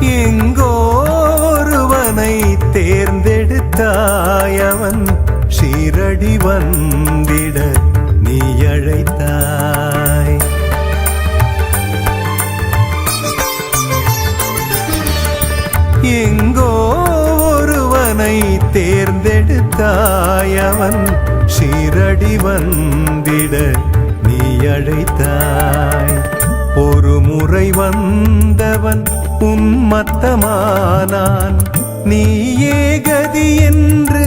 எங்கோ ஒருவனை தேர்ந்தெடுத்தாய் அவன் ஷீரடி வந்திட நீ அழைத்தாய். எங்கோ ஒருவனை தேர்ந்தெடுத்தாய் அவன் ஷீரடி வந்திட நீ அழைத்தாய். ஒரு முறை வந்தவன் உன்மத்தமானான் நீயே கதி என்று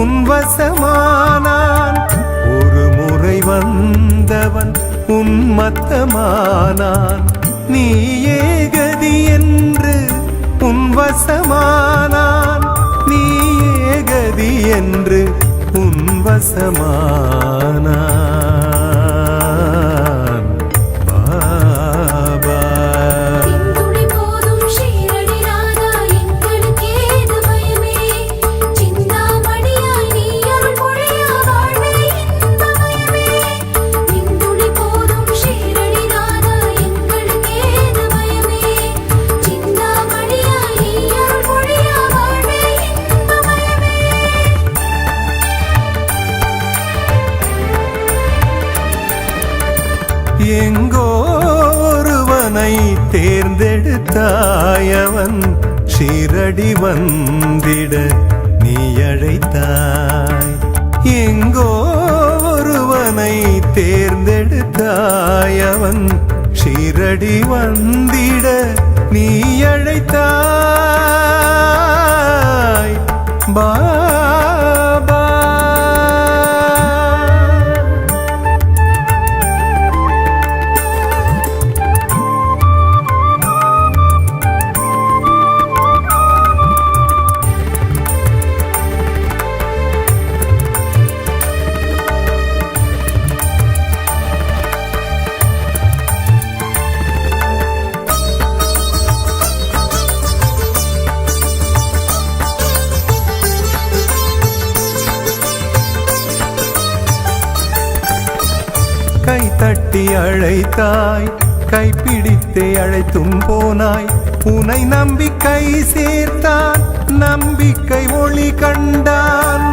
உன்வசமானான் ஒரு முறை வந்தவன் உன்மத்தமானான் நீயே கதி என்று உன்வசமானான் நீயே கதி என்று உன்வசமானான் சீரடி வந்திட நீ அழைத்தாய். எங்கோ ஒருவனை தேர்ந்தெடுத்தாய் அவன். சீரடி வந்திட நீ அழைத்தாய். பா கை அழைத்தாய் கைப்பிடித்தே அழைத்தும் போனாய். உனை நம்பிக்கை சேர்த்தான் நம்பிக்கை ஒளி கண்டான்.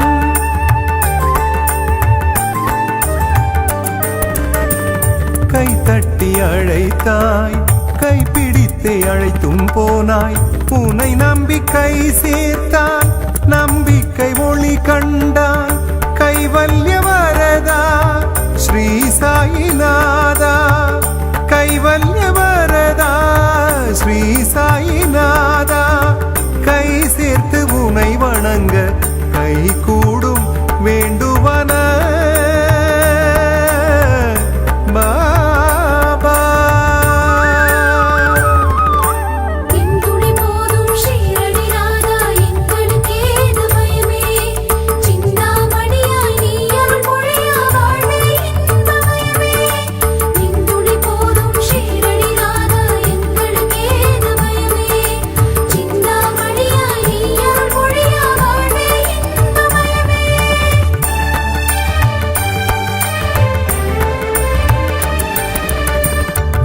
கை தட்டி அழைத்தாய் கைப்பிடித்தே அழைத்தும் போனாய். உனை நம்பிக்கை சேர்த்தான் நம்பி கை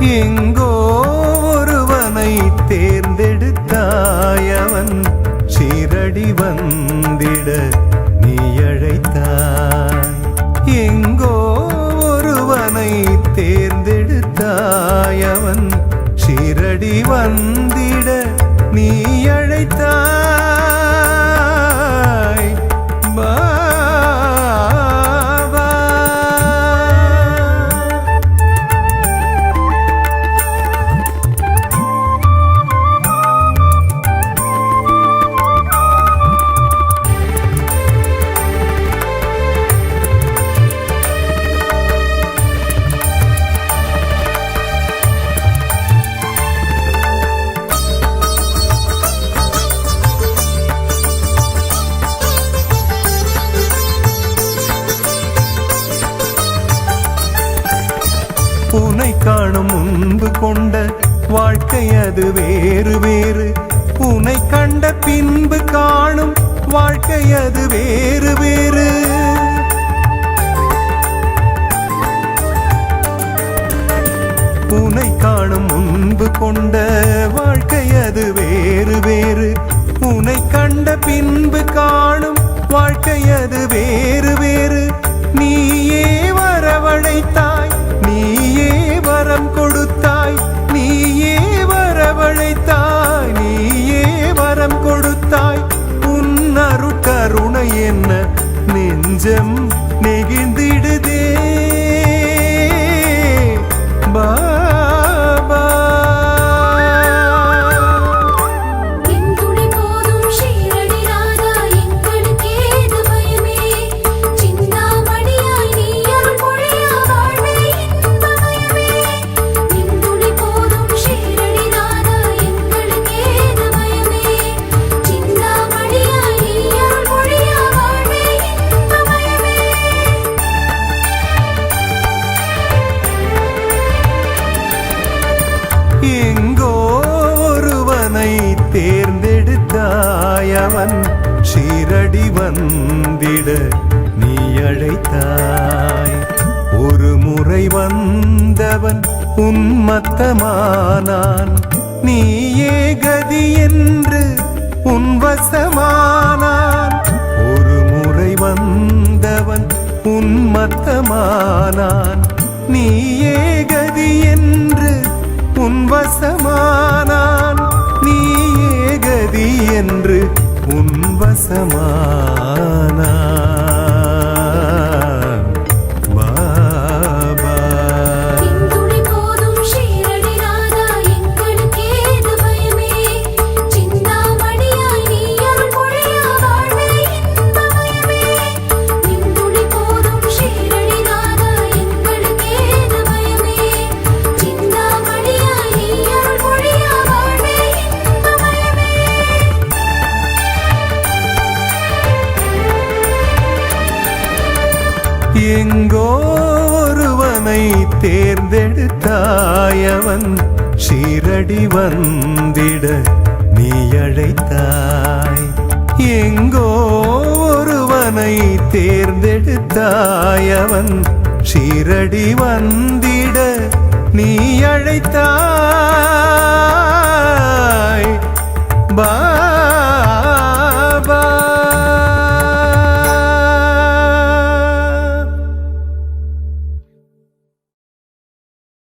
எங்கோ ஒருவனை தேர்ந்தெடுத்தாயவன் சீரடி வந்திட நீ அழைத்தாய். எங்கோ ஒருவனை தேர்ந்தெடுத்தாயவன் சீரடி வந்த காணும் முன்பு கொண்ட வாழ்க்கை அது வேறு வேறு. உனை கண்ட பின்பு காணும் வாழ்க்கை அது வேறு வேறு. உனை காணும் முன்பு கொண்ட வாழ்க்கை அது வேறு வேறு. உனை கண்ட பின்பு காணும் வாழ்க்கை அது வேறு நான் சீரடி வந்திட நீ அழைத்தாய். ஒரு முறை வந்தவன் உன்மத்தமானான். நீயே கதி என்று உன்வசமானான். ஒரு முறை வந்தவன் உன்மத்தமானான். நீயே கதி என்று உன்வசமானான். நீயே கதி என்று உன்வசமானா தேர்ந்தெடுத்தாயவன் சீரடி வந்திட நீ அழைத்தாய் எங்கோ ஒருவனை தேர்ந்தெடுத்தாயவன் சீரடி வந்திட நீ அழைத்தாய்